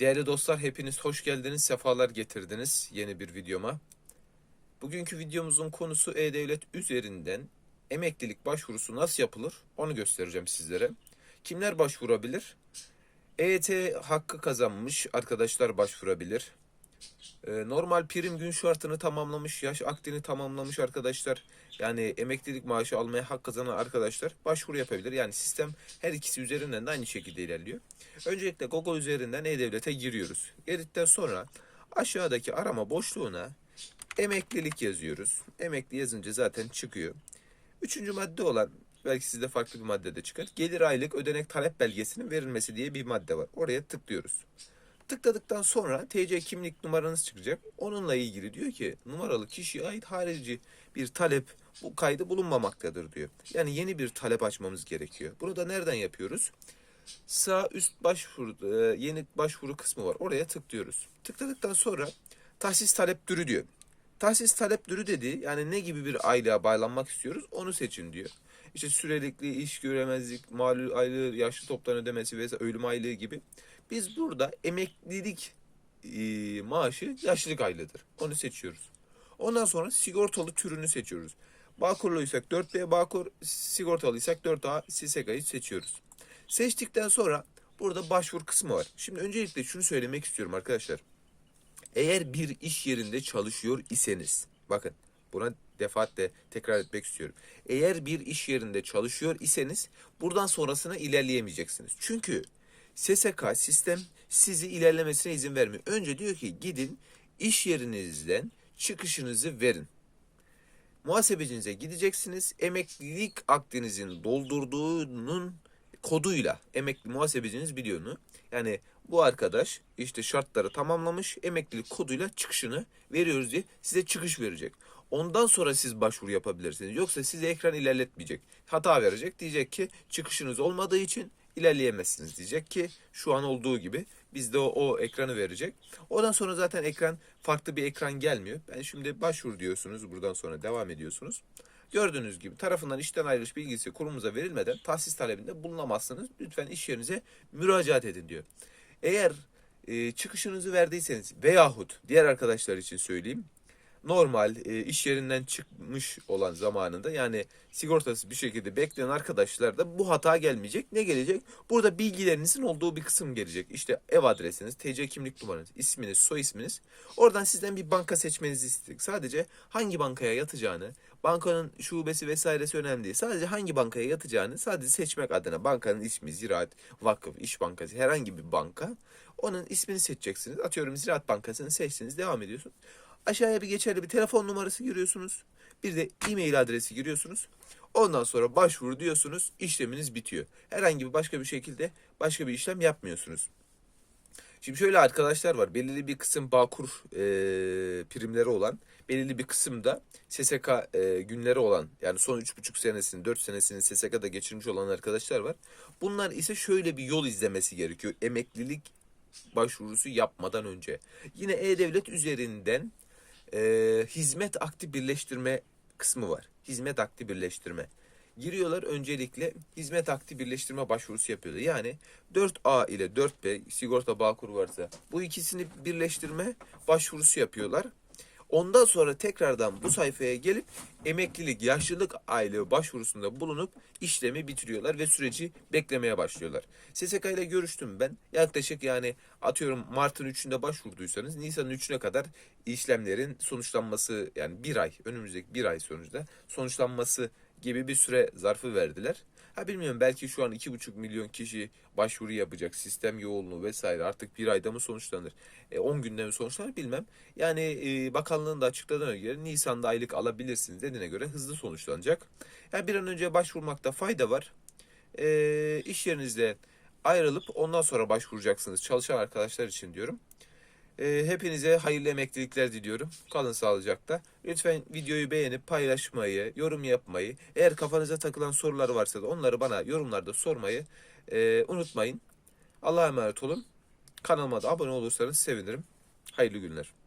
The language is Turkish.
Değerli dostlar hepiniz hoş geldiniz, sefalar getirdiniz yeni bir videoma. Bugünkü videomuzun konusu E-Devlet üzerinden emeklilik başvurusu nasıl yapılır onu göstereceğim sizlere. Kimler başvurabilir? EYT hakkı kazanmış arkadaşlar başvurabilir. Ee, Normal prim gün şartını tamamlamış, yaş akdini tamamlamış arkadaşlar, yani emeklilik maaşı almaya hak kazanan arkadaşlar başvuru yapabilir. Yani sistem her ikisi üzerinden de aynı şekilde ilerliyor. Öncelikle Google üzerinden E-Devlet'e giriyoruz. Girdikten sonra aşağıdaki arama boşluğuna emeklilik yazıyoruz. Emekli yazınca zaten çıkıyor. Üçüncü madde olan belki sizde farklı bir madde de çıkar. Gelir aylık ödenek talep belgesinin verilmesi diye bir madde var. Oraya tıklıyoruz. Tıkladıktan sonra TC kimlik numaranız çıkacak. Onunla ilgili diyor ki numaralı kişiye ait harici bir talep bu kaydı bulunmamaktadır diyor. Yani yeni bir talep açmamız gerekiyor. Bunu da nereden yapıyoruz? Sağ üst başvuru e, yeni başvuru kısmı var. Oraya tıklıyoruz. Tıkladıktan sonra tahsis talep türü diyor. Tahsis talep türü dedi yani ne gibi bir aylığa bağlanmak istiyoruz onu seçin diyor. İşte sürelikli iş göremezlik, malul aylığı, yaşlı toptan ödemesi ve ölüm aylığı gibi. Biz burada emeklilik e, maaşı yaşlılık aylığıdır. Onu seçiyoruz. Ondan sonra sigortalı türünü seçiyoruz. Bağkurluysak 4B Bağkur, sigortalıysak 4A SSK'yı seçiyoruz. Seçtikten sonra burada başvur kısmı var. Şimdi öncelikle şunu söylemek istiyorum arkadaşlar. Eğer bir iş yerinde çalışıyor iseniz, bakın buna defaatle tekrar etmek istiyorum. Eğer bir iş yerinde çalışıyor iseniz buradan sonrasına ilerleyemeyeceksiniz. Çünkü SSK sistem sizi ilerlemesine izin vermiyor. Önce diyor ki gidin iş yerinizden çıkışınızı verin. Muhasebecinize gideceksiniz. Emeklilik akdinizin doldurduğunun koduyla emekli muhasebeciniz biliyor onu. Yani bu arkadaş işte şartları tamamlamış emeklilik koduyla çıkışını veriyoruz diye size çıkış verecek. Ondan sonra siz başvuru yapabilirsiniz. Yoksa size ekran ilerletmeyecek. Hata verecek. Diyecek ki çıkışınız olmadığı için ilerleyemezsiniz diyecek ki şu an olduğu gibi bizde o, o ekranı verecek. Ondan sonra zaten ekran farklı bir ekran gelmiyor. Ben şimdi başvur diyorsunuz. Buradan sonra devam ediyorsunuz. Gördüğünüz gibi tarafından işten ayrılış bilgisi kurumuza verilmeden tahsis talebinde bulunamazsınız. Lütfen iş yerinize müracaat edin diyor. Eğer e, çıkışınızı verdiyseniz veyahut diğer arkadaşlar için söyleyeyim normal e, iş yerinden çıkmış olan zamanında yani sigortasız bir şekilde bekleyen arkadaşlar da bu hata gelmeyecek. Ne gelecek? Burada bilgilerinizin olduğu bir kısım gelecek. İşte ev adresiniz, TC kimlik numaranız, isminiz, soy isminiz. Oradan sizden bir banka seçmenizi istedik. Sadece hangi bankaya yatacağını, bankanın şubesi vesairesi önemli değil. Sadece hangi bankaya yatacağını sadece seçmek adına bankanın ismi, ziraat, vakıf, iş bankası herhangi bir banka. Onun ismini seçeceksiniz. Atıyorum Ziraat Bankası'nı seçtiniz. Devam ediyorsun. Aşağıya bir geçerli bir telefon numarası giriyorsunuz. Bir de e-mail adresi giriyorsunuz. Ondan sonra başvuru diyorsunuz. işleminiz bitiyor. Herhangi bir başka bir şekilde başka bir işlem yapmıyorsunuz. Şimdi şöyle arkadaşlar var. Belirli bir kısım Bağkur e, primleri olan, belirli bir kısım da SSK e, günleri olan, yani son 3,5 senesini, 4 senesini SSK'da geçirmiş olan arkadaşlar var. Bunlar ise şöyle bir yol izlemesi gerekiyor. Emeklilik başvurusu yapmadan önce. Yine E-Devlet üzerinden e, hizmet akti birleştirme kısmı var. Hizmet akti birleştirme. Giriyorlar öncelikle hizmet akti birleştirme başvurusu yapıyorlar. Yani 4A ile 4B sigorta bağkur varsa bu ikisini birleştirme başvurusu yapıyorlar. Ondan sonra tekrardan bu sayfaya gelip emeklilik, yaşlılık aylığı başvurusunda bulunup işlemi bitiriyorlar ve süreci beklemeye başlıyorlar. SSK ile görüştüm ben. Yaklaşık yani atıyorum Mart'ın 3'ünde başvurduysanız Nisan'ın 3'üne kadar işlemlerin sonuçlanması yani bir ay önümüzdeki bir ay sonuçta sonuçlanması gibi bir süre zarfı verdiler. Ha bilmiyorum belki şu an 2,5 milyon kişi başvuru yapacak sistem yoğunluğu vesaire artık bir ayda mı sonuçlanır? E, 10 günde mi sonuçlanır bilmem. Yani e, bakanlığın da açıkladığına göre Nisan'da aylık alabilirsiniz dediğine göre hızlı sonuçlanacak. Yani bir an önce başvurmakta fayda var. E, iş yerinizde ayrılıp ondan sonra başvuracaksınız çalışan arkadaşlar için diyorum. E, hepinize hayırlı emeklilikler diliyorum. Kalın sağlıcakla. Lütfen videoyu beğenip paylaşmayı, yorum yapmayı, eğer kafanıza takılan sorular varsa da onları bana yorumlarda sormayı e, unutmayın. Allah'a emanet olun. Kanalıma da abone olursanız sevinirim. Hayırlı günler.